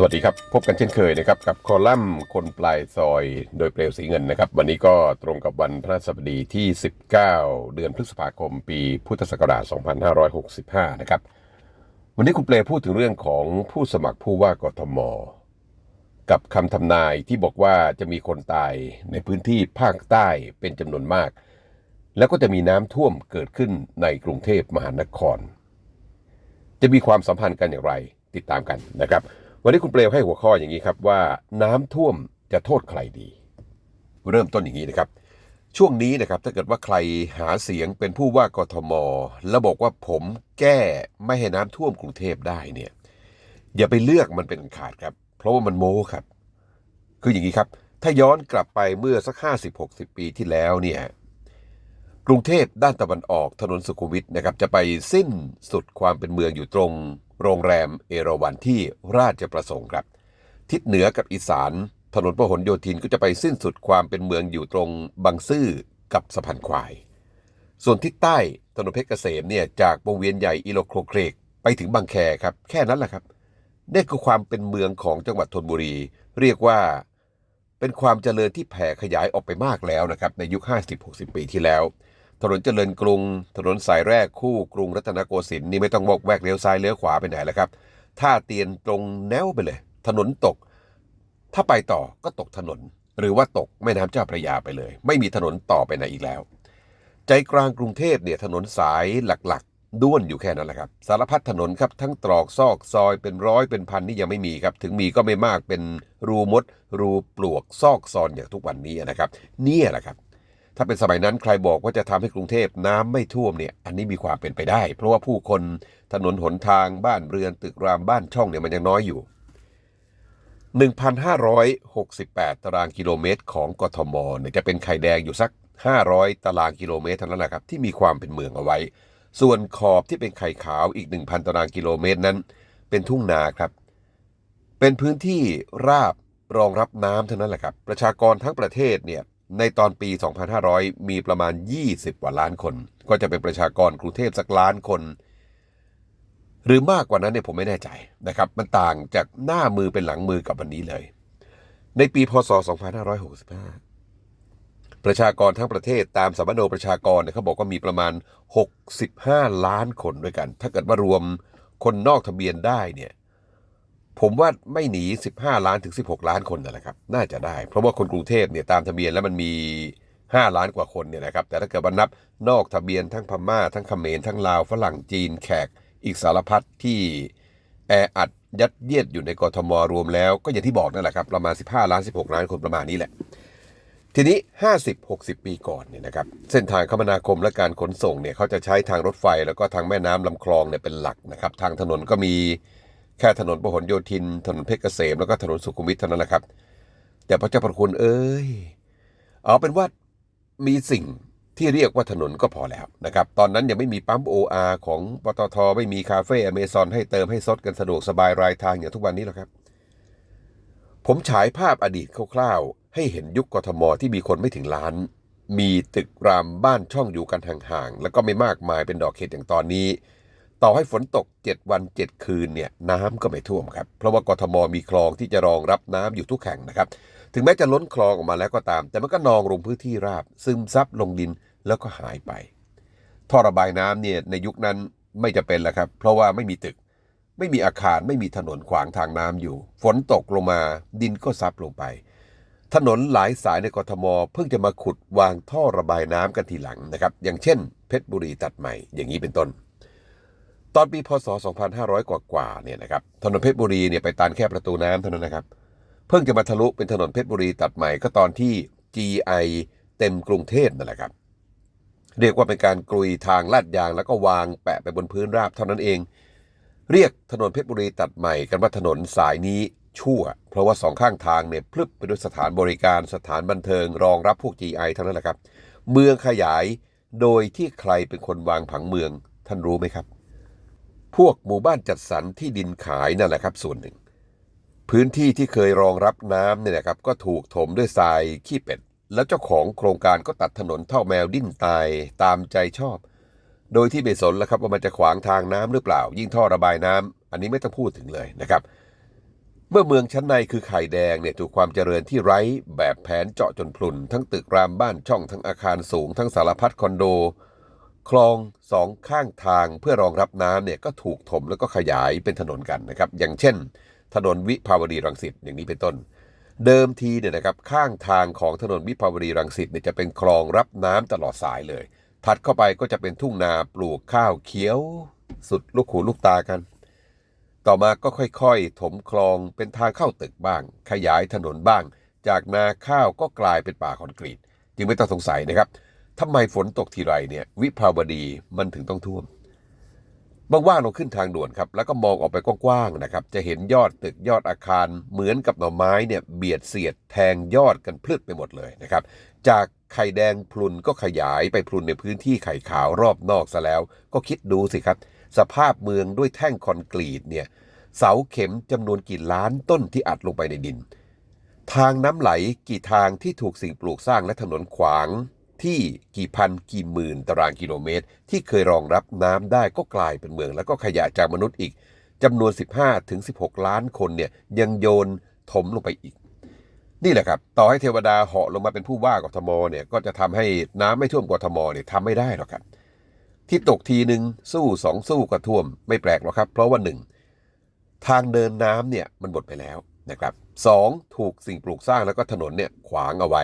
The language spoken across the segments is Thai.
สวัสดีครับ พบกันเช่นเคยนะครับ กับคอลัมน์คนปลายซอยโดยเปลวสีเงินนะครับ วันนี้ก็ตรงกับวันพระสบดีที่ 19 เดือนพฤษภาคม ปีพุทธศักราช 2565 นะครับ วันนี้คุณเปลพูดถึงเรื่องของผู้สมัครผู้ว่ากทม กับคำทำนายที่บอกว่าจะมีคนตายในพื้นที่ภาคใต้เป็นจำนวนมาก แล้วก็จะมีน้ำท่วมเกิดขึ้นในกรุงเทพมหานคร จะมีความสัมพันธ์กันอย่างไร ติดตามกันนะครับ วันนี้คุณเปลวให้หัวข้ออย่างนี้ครับว่าน้ำท่วมจะโทษใครดี เริ่มต้นอย่างนี้นะครับ ช่วงนี้นะครับถ้าเกิดว่าใครหาเสียงเป็นผู้ว่ากทม แล้วบอกว่าผมแก้ไม่ให้น้ำท่วมกรุงเทพได้เนี่ยอย่าไปเลือกมันเป็นอันขาดครับ เพราะว่ามันโม้ครับ คืออย่างนี้ครับ ถ้าย้อนกลับไปเมื่อสัก 50-60 ปีที่แล้วเนี่ยกรุงเทพด้านตะวันออกถนนสุขุมวิทนะครับจะไปสิ้นสุดความเป็นเมืองอยู่ตรง โรงแรมเอราวันที่ราชประสงค์ครับ ทิศเหนือกับอีสาน ถนนพหลโยธินก็จะไปสิ้นสุดความเป็นเมืองอยู่ตรงบางซื่อกับสะพานควาย ส่วนทิศใต้ถนนเพชรเกษมเนี่ยจากวงเวียนใหญ่อิโลโครเครกไปถึงบางแคครับ แค่นั้นแหละครับนี่คือความเป็นเมืองของจังหวัดธนบุรี เรียกว่าเป็นความเจริญที่แผ่ขยายออกไปมากแล้วนะครับในยุค 50-60 ปีที่แล้ว ถนนเจริญกรุง ถนนสายแรกคู่กรุงรัตนโกสินทร์นี่ไม่ต้องบอกแวกเลี้ยวซ้ายเลี้ยวขวาไปไหนแล้วครับท่าเตียนตรงแนวไปเลย ถนนตก ถ้าไปต่อก็ตกถนน หรือว่าตกแม่น้ำเจ้าพระยาไปเลย ไม่มีถนนต่อไปไหนอีกแล้ว ใจกลางกรุงเทพเนี่ยถนนสายหลักๆ ด้วนอยู่แค่นั้นแหละครับ สารพัดถนนครับทั้งตรอกซอกซอยเป็นร้อยเป็นพันนี่ยังไม่มีครับ ถึงมีก็ไม่มากเป็นรูมด รูปลวกซอกซอนอย่างทุกวันนี้นะครับ เนี่ยแหละครับ ถ้าเป็นสมัยนั้นใครบอกว่าจะทำให้กรุงเทพน้ำไม่ท่วมเนี่ย อันนี้มีความเป็นไปได้ เพราะว่าผู้คนถนนหนทางบ้านเรือนตึกรามบ้านช่องเนี่ยมันยังน้อยอยู่ 1,568 ตารางกิโลเมตรของกทมเนี่ยจะเป็นไข่แดงอยู่สัก 500 ตารางกิโลเมตรเท่านั้นแหละครับที่มีความเป็นเมืองเอาไว้ ส่วนขอบที่เป็นไข่ขาวอีก 1,000 ตารางกิโลเมตรนั้น เป็นทุ่งนาครับ เป็นพื้นที่ราบรองรับน้ำเท่านั้นแหละครับ ประชากรทั้งประเทศเนี่ย ในตอนปี 2500 มีประมาณ 20กว่าล้านคน ก็จะเป็นประชากรกรุงเทพสักล้านคน หรือมากกว่านั้นเนี่ยผมไม่แน่ใจนะครับ มันต่างจากหน้ามือเป็นหลังมือกับวันนี้เลย ในปีพศ 2565 ประชากรทั้งประเทศตามสมโนประชากรเนี่ยเขาบอกว่ามีประมาณ 65 ล้านคนด้วยกัน ถ้าเกิดว่ารวมคนนอกทะเบียนได้เนี่ย ผมว่าไม่หนี 15 ล้านถึง 16 ล้านคนนั่นแหละครับ น่าจะได้ เพราะว่าคนกรุงเทพเนี่ยตามทะเบียนแล้วมันมี 5 ล้านกว่าคนเนี่ยนะครับ แต่ถ้าเกิดว่านับนอกทะเบียนทั้งพม่า ทั้งเขมรทั้งลาว ฝรั่งจีนแขก อีกสารพัดที่แออัดยัดเยียดอยู่ในกรทมรวมแล้ว ก็อย่างที่บอกนั่นแหละครับประมาณ 15 ล้าน 16 ล้านคนประมาณนี้แหละ ทีนี้ 50-60 ปีก่อนเนี่ยนะครับเส้นทางคมนาคมและการขนส่งเนี่ยเขาจะใช้ทางรถไฟแล้วก็ทางแม่น้ำลำคลองเนี่ยเป็นหลักนะครับทางถนนก็มี แค่ถนนพหลโยธิน ถนนเพชรเกษมแล้วก็ถนนสุขุมวิทเท่านั้นแหละครับ แต่พระเจ้าประคุณเอ้ยเอาเป็นว่ามีสิ่งที่เรียกว่าถนนก็พอแล้วนะครับ ตอนนั้นยังไม่มีปั๊ม OR ของปตทไม่มีคาเฟ่อเมซอนให้เติมให้ซดกันสะดวกสบายรายทางอย่างทุกวันนี้หรอกครับ ผมฉายภาพอดีตคร่าวๆ ให้เห็นยุคกทมที่มีคนไม่ถึงล้าน มีตึกรามบ้านช่องอยู่กันห่างๆ แล้วก็ไม่มากมายเป็นดอกเห็ดอย่างตอนนี้ ต่อให้ฝนตก 7 วัน 7 คืนเนี่ยน้ำก็ไม่ท่วมครับ เพราะว่ากทมมีคลองที่จะรองรับน้ำอยู่ทุกแห่งนะครับ ถึงแม้จะล้นคลองออกมาแล้วก็ตาม แต่มันก็นองลงพื้นที่ราบ ซึมซับลงดินแล้วก็หายไป ท่อระบายน้ำเนี่ยในยุคนั้นไม่จะเป็นแล้วครับ เพราะว่าไม่มีตึก ไม่มีอาคารไม่มีถนนขวางทางน้ำอยู่ ฝนตกลงมาดินก็ซับลงไป ถนนหลายสายในกทม เพิ่งจะมาขุดวางท่อระบายน้ำกันทีหลังนะครับ อย่างเช่น เพชรบุรีตัดใหม่อย่างนี้เป็นต้น ตอนปีพศ 2500 กว่ากว่าเนี่ยนะครับถนนเพชรบุรีเนี่ยไปตันแค่ประตูน้ำเท่านั้นนะครับ เพิ่งจะมาทะลุเป็นถนนเพชรบุรีตัดใหม่ก็ตอนที่ GI เต็มกรุงเทพนั่นแหละครับ เรียกว่าเป็นการกลุยทางลาดยางแล้วก็วางแปะไปบนพื้นราบเท่านั้นเอง เรียกถนนเพชรบุรีตัดใหม่กันว่าถนนสายนี้ชั่ว เพราะว่าสองข้างทางเนี่ยพลึบไปด้วยสถานบริการสถานบันเทิงรองรับพวก GI เท่านั้นแหละครับ เมืองขยายโดยที่ใครเป็นคนวางผังเมืองท่านรู้ไหมครับ พวกหมู่บ้านจัดสรรที่ดินขายนั่นแหละครับส่วนหนึ่ง พื้นที่ที่เคยรองรับน้ำเนี่ยนะครับก็ถูกถมด้วยทรายขี้เป็ด แล้วเจ้าของโครงการก็ตัดถนนเท่าแมวดิ้นตายตามใจชอบ โดยที่ไม่สนแล้วครับว่ามันจะขวางทางน้ำหรือเปล่า ยิ่งท่อระบายน้ำอันนี้ไม่ต้องพูดถึงเลยนะครับ เมื่อเมืองชั้นในคือไข่แดงเนี่ยถูกความเจริญที่ไร้แบบแผนเจาะจนพลุน ทั้งตึกรามบ้านช่องทั้งอาคารสูง ทั้งสารพัดคอนโด คลองสองข้างทางเพื่อรองรับน้ำเนี่ยก็ถูกถมแล้วก็ขยายเป็นถนนกันนะครับ อย่างเช่น ถนนวิภาวดีรังสิตอย่างนี้เป็นต้น เดิมทีเนี่ยนะครับข้างทางของถนนวิภาวดีรังสิตเนี่ยจะเป็นคลองรับน้ำตลอดสายเลย ถัดเข้าไปก็จะเป็นทุ่งนาปลูกข้าวเขียว สุดลูกหูลูกตากัน ต่อมาก็ค่อยๆ ถมคลองเป็นทางเข้าตึกบ้าง ขยายถนนบ้าง จากนาข้าวก็กลายเป็นป่าคอนกรีต จึงไม่ต้องสงสัยนะครับ ทำไมฝนตกทีไรเนี่ย วิภาวดีมันถึงต้องท่วมบางว่างเราขึ้นทางด่วนครับ แล้วก็มองออกไปกว้างๆนะครับ จะเห็นยอดตึกยอดอาคารเหมือนกับหน่อไม้เนี่ยเบียดเสียดแทงยอดกันพลึดไปหมดเลยนะครับ จากไข่แดงพลุนก็ขยายไปพลุนในพื้นที่ไข่ขาวรอบนอกซะแล้ว ก็คิดดูสิครับ สภาพเมืองด้วยแท่งคอนกรีตเนี่ยเสาเข็มจำนวนกี่ล้านต้นที่อัดลงไปในดิน ทางน้ำไหลกี่ทางที่ถูกสิ่งปลูกสร้างและถนนขวาง ที่กี่พันกี่หมื่นตารางกิโลเมตร ที่เคยรองรับน้ำได้ก็กลายเป็นเมือง แล้วก็ขยะจากมนุษย์อีกจำนวน 15ถึง16 ล้านคนเนี่ยยังโยนถมลงไปอีก นี่แหละครับ ต่อให้เทวดาเหาะลงมาเป็นผู้ว่ากทมเนี่ยก็จะทำให้น้ำไม่ท่วมกทมเนี่ยทำไม่ได้หรอกครับ ที่ตกทีหนึ่งสู้สองสู้ก็ท่วมไม่แปลกหรอกครับ เพราะว่าหนึ่งทางเดินน้ำเนี่ยมันหมดไปแล้วนะครับ สองถูกสิ่งปลูกสร้างแล้วก็ถนนเนี่ยขวางเอาไว้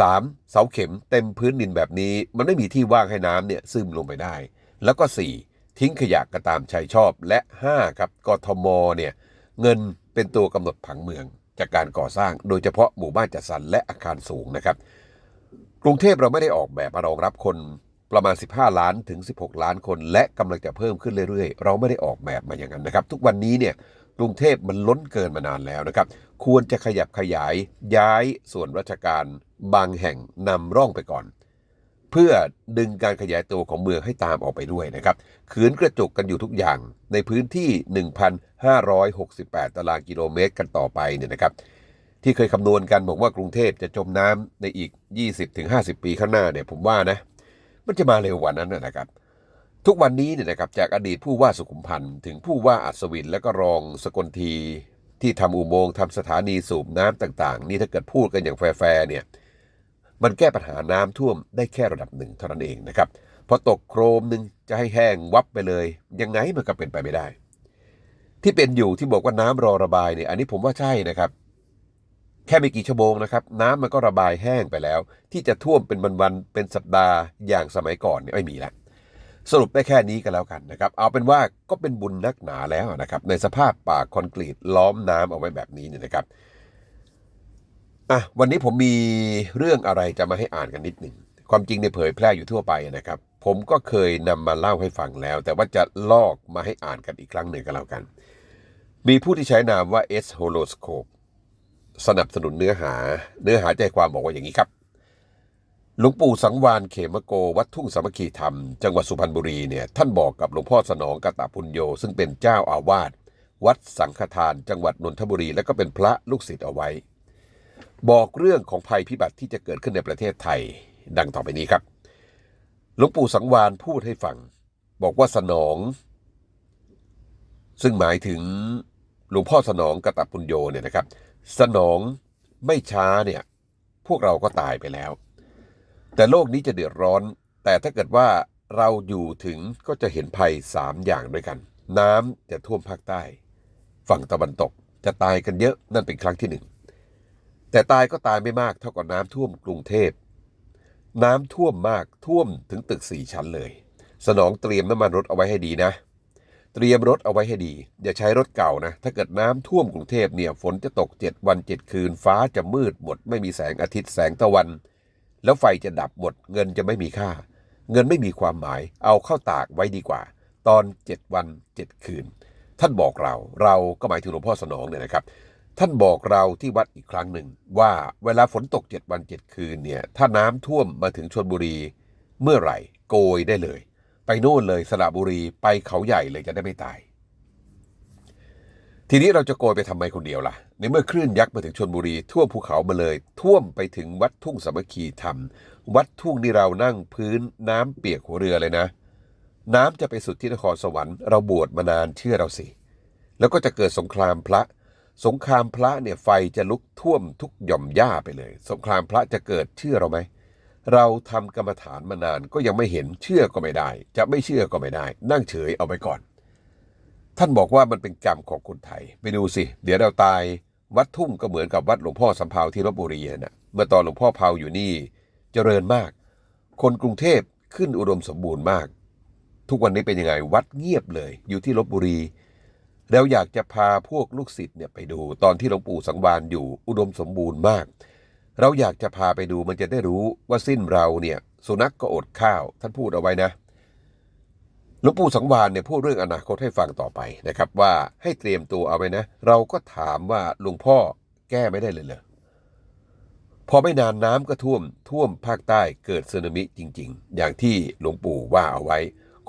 สามเสาเข็มเต็มพื้นดินแบบนี้ มันไม่มีที่ว่างให้น้ำเนี่ยซึมลงไปได้ แล้วก็สี่ทิ้งขยะกระตามใจชอบและห้าครับกทมเนี่ยเงินเป็นตัวกำหนดผังเมือง จากการก่อสร้างโดยเฉพาะหมู่บ้านจัดสรรและอาคารสูงนะครับกรุงเทพเราไม่ได้ออกแบบมารองรับคนประมาณ 15 ล้านถึง 16 ล้านคน และกำลังจะเพิ่มขึ้นเรื่อยๆ เราไม่ได้ออกแบบมาอย่างนั้นนะครับ ทุกวันนี้เนี่ย กรุงเทพมันล้นเกินมานานแล้วนะครับ ควรจะขยับขยายย้ายส่วนราชการบางแห่งนำร่องไปก่อน เพื่อดึงการขยายตัวของเมืองให้ตามออกไปด้วยนะครับขืนกระจุกกันอยู่ทุกอย่างในพื้นที่ 1,568 ตารางกิโลเมตรกันต่อไปเนี่ยนะครับ ที่เคยคำนวณกันบอกว่ากรุงเทพจะจมน้ำในอีก 20-50 ปีข้างหน้าเนี่ยผมว่านะมันจะมาเร็วกว่านั้นนะนะครับ ทุกวันนี้เนี่ยนะครับจากอดีตผู้ว่าสุขุมพันธ์ถึงผู้ว่าอัศวินและก็รองสกลทีที่ทำอุโมงค์ทำสถานีสูบน้ำต่างๆ นี่ถ้าเกิดพูดกันอย่างแฟร์เนี่ยมันแก้ปัญหาน้ำท่วมได้แค่ระดับหนึ่งเท่านั้นเองนะครับพอตกโครมหนึ่งจะให้แห้งวับไปเลย ยังไงมันก็เป็นไปไม่ได้ ที่เป็นอยู่ที่บอกว่าน้ำรอระบายเนี่ยอันนี้ผมว่าใช่นะครับ แค่ไม่กี่ชั่วโมงนะครับ น้ำมันก็ระบายแห้งไปแล้ว ที่จะท่วมเป็นวันๆเป็นสัปดาห์อย่างสมัยก่อนเนี่ยไม่มีแล้ว สรุปได้แค่นี้ก็แล้วกันนะครับ เอาเป็นว่าก็เป็นบุญนักหนาแล้วนะครับ ในสภาพป่าคอนกรีตล้อมน้ำเอาไว้แบบนี้เนี่ยนะครับอะวันนี้ผมมีเรื่องอะไรจะมาให้อ่านกันนิดหนึ่งความจริงในยเผยแพร่อยู่ทั่วไปนะครับ ผมก็เคยนำมาเล่าให้ฟังแล้ว แต่ว่าจะลอกมาให้อ่านกันอีกครั้งหนึ่งก็แล้วกัน มีผู้ที่ใช้นามว่า S Horoscope สนับสนุนเนื้อหา เนื้อหาใจความบอกว่าอย่างนี้ครับ หลวงปู่สังวานเขมโกวัดทุ่งสามัคคีธรรม จังหวัดสุพรรณบุรีเนี่ยท่านบอกกับหลวงพ่อสนองกตปุญโย ซึ่งเป็นเจ้าอาวาสวัดสังฆทานจังหวัดนนทบุรี และก็เป็นพระลูกศิษย์เอาไว้ บอกเรื่องของภัยพิบัติที่จะเกิดขึ้นในประเทศไทย ดังต่อไปนี้ครับหลวงปู่สังวานพูดให้ฟัง บอกว่าสนอง ซึ่งหมายถึงหลวงพ่อสนองกตปุญโยเนี่ยนะครับ สนองไม่ช้าเนี่ยพวกเราก็ตายไปแล้ว แต่โลกนี้จะเดือดร้อน แต่ถ้าเกิดว่าเราอยู่ถึงก็จะเห็นภัยสามอย่างด้วยกัน น้ำจะท่วมภาคใต้ ฝั่งตะวันตกจะตายกันเยอะนั่นเป็นครั้งที่หนึ่งแต่ตายก็ตายไม่มากเท่ากับน้ำท่วมกรุงเทพ น้ำท่วมมากท่วมถึงตึกสี่ชั้นเลย สนองเตรียมน้ำมันรถเอาไว้ให้ดีนะ เตรียมรถเอาไว้ให้ดี อย่าใช้รถเก่านะ ถ้าเกิดน้ำท่วมกรุงเทพเนี่ยฝนจะตก 7 วัน 7 คืนฟ้าจะมืดหมด ไม่มีแสงอาทิตย์แสงตะวัน แล้วไฟจะดับหมดเงินจะไม่มีค่า เงินไม่มีความหมาย เอาเข้าตากไว้ดีกว่า ตอน 7 วัน 7 คืน ท่านบอกเราเราก็หมายถึงหลวงพ่อสนองเนี่ยนะครับ ท่านบอกเราที่วัดอีกครั้งหนึ่ง ว่าเวลาฝนตก 7 วัน 7 คืนเนี่ยถ้าน้ำท่วมมาถึงชนบุรี เมื่อไหร่โกยได้เลย ไปโน่นเลยสระบุรีไปเขาใหญ่เลยจะได้ไม่ตาย ทีนี้เราจะโกยไปทำไมคนเดียวล่ะ ในเมื่อคลื่นยักษ์มาถึงชนบุรี ท่วมภูเขามาเลย ท่วมไปถึงวัดทุ่งสามัคคีธรรม วัดทุ่งนี่เรานั่งพื้นน้ำเปียกหัวเรือเลยนะ น้ำจะไปสุดที่นครสวรรค์เราบวชมานานเชื่อเราสิ แล้วก็จะเกิดสงครามพระ สงครามพระเนี่ยไฟจะลุกท่วมทุกหย่อมหญ้าไปเลย สงครามพระจะเกิดเชื่อเราไหมเราทำกรรมฐานมานานก็ยังไม่เห็นเชื่อก็ไม่ได้ จะไม่เชื่อก็ไม่ได้ นั่งเฉยเอาไปก่อน ท่านบอกว่ามันเป็นกรรมของคนไทย ไปดูสิ เดี๋ยวเราตายวัดทุ่งก็เหมือนกับวัดหลวงพ่อสำเภาที่ลบบุรีนะเมื่อตอนหลวงพ่อเภาอยู่นี่เจริญมาก คนกรุงเทพขึ้นอุดมสมบูรณ์มาก ทุกวันนี้เป็นยังไงวัดเงียบเลย อยู่ที่ลบบุรี แล้วอยากจะพาพวกลูกศิษย์เนี่ยไปดู ตอนที่หลวงปู่สังวานอยู่อุดมสมบูรณ์มาก เราอยากจะพาไปดูมันจะได้รู้ว่าสิ้นเราเนี่ยสุนัขกก็อดข้าว ท่านพูดเอาไว้นะ หลวงปู่สังวานเนี่ยพูดเรื่องอนาคตให้ฟังต่อไปนะครับ ว่าให้เตรียมตัวเอาไว้นะ เราก็ถามว่าหลวงพ่อแก้ไม่ได้เลยเหรอพอไม่นานน้ำก็ท่วมท่วมภาคใต้เกิดสึนามิจริง ๆ อย่างที่หลวงปู่ว่าเอาไว้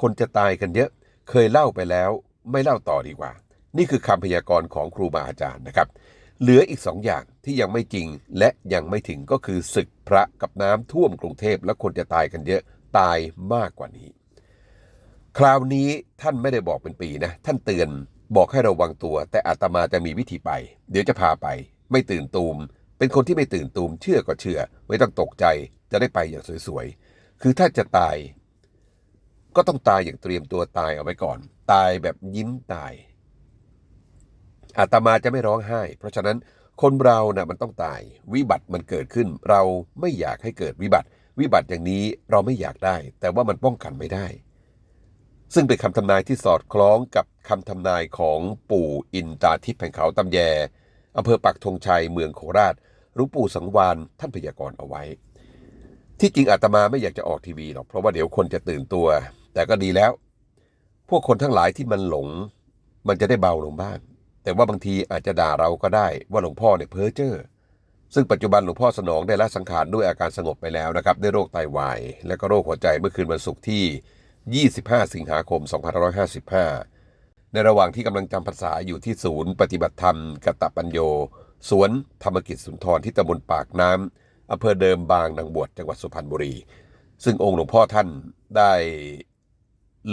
คนจะตายกันเยอะ เคยเล่าไปแล้ว ไม่เล่าต่อดีกว่า นี่คือคำพยากรณ์ของครูบาอาจารย์นะครับ เหลืออีกสองอย่างที่ยังไม่จริงและยังไม่ถึงก็คือศึกพระกับน้ำท่วมกรุงเทพและคนจะตายกันเยอะตายมากกว่านี้ คราวนี้ท่านไม่ได้บอกเป็นปีนะ ท่านเตือนบอกให้ระวังตัว แต่อาตมาจะมีวิธีไป เดี๋ยวจะพาไป ไม่ตื่นตูม เป็นคนที่ไม่ตื่นตูม เชื่อก็เชื่อ ไม่ต้องตกใจจะได้ไปอย่างสวยๆ คือถ้าจะตาย ก็ต้องตายอย่างเตรียมตัวตายเอาไว้ก่อน ตายแบบยิ้มตายอาตมาจะไม่ร้องไห้ เพราะฉะนั้นคนเรานะ่ะมันต้องตาย วิบัติมันเกิดขึ้น เราไม่อยากให้เกิดวิบัติ วิบัติอย่างนี้เราไม่อยากได้ แต่ว่ามันป้องกันไม่ได้ ซึ่งเป็นคำทำนายที่สอดคล้องกับคำทำนายของปู่อินตาทิพย์แห่งเขาตำแยอำเภอปักธงชัยเมืองโคราชหลวงปู่สังวานท่านพยากรณ์เอาไว้ ที่จริงอาตมาไม่อยากจะออกทีวีหรอกเพราะว่าเดี๋ยวคนจะตื่นตัว แต่ก็ดีแล้ว พวกคนทั้งหลายที่มันหลง มันจะได้เบาลงบ้างแต่ว่าบางทีอาจจะด่าเราก็ได้ว่าหลวงพ่อเนี่ยเพ้อเจ้อซึ่งปัจจุบันหลวงพ่อสนองได้ละสังขารด้วยอาการสงบไปแล้วนะครับด้วยโรคไตวาย และก็โรคหัวใจเมื่อคืนวันศุกร์ที่ 25 สิงหาคม 2555 ในระหว่างที่กำลังจำพรรษาอยู่ที่ศูนย์ปฏิบัติธรรมกตปัญโย สวนธรรมกิจสุนทรที่ตำบลปากน้ำอำเภอเดิมบางนางบวชจังหวัดสุพรรณบุรี ซึ่งองค์หลวงพ่อท่านได้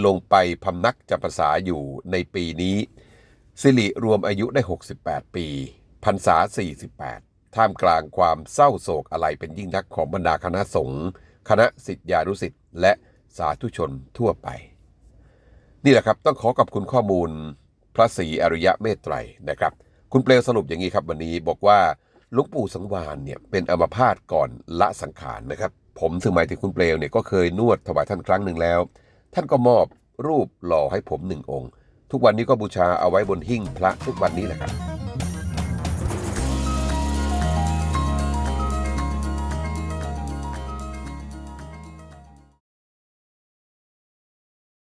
ลงไปพำนักจำพรรษาอยู่ในปีนี้ สิริรวมอายุได้ 68 ปีพรรษา 48 ท่ามกลางความเศร้าโศกอะไรเป็นยิ่งนักของบรรดาคณะสงฆ์คณะสิทธิานุสิทธิ์และ สาธุชนทั่วไป นี่แหละครับต้องขอขอบคุณข้อมูลพระศรีอริยะเมตไตรนะครับ คุณเปลวสรุปอย่างนี้ครับวันนี้บอกว่าหลวงปู่สังวานเนี่ยเป็นอัมพาตก่อนละสังขารนะครับ ผมถึงหมายถึงคุณเปลวเนี่ยก็เคยนวดถวายท่านครั้งหนึ่งแล้ว ท่านก็มอบรูปหล่อให้ผมหนึ่งองค์ ทุกวันนี้ก็บูชาเอาไว้บนหิ้งพระทุกวันนี้แหละครับ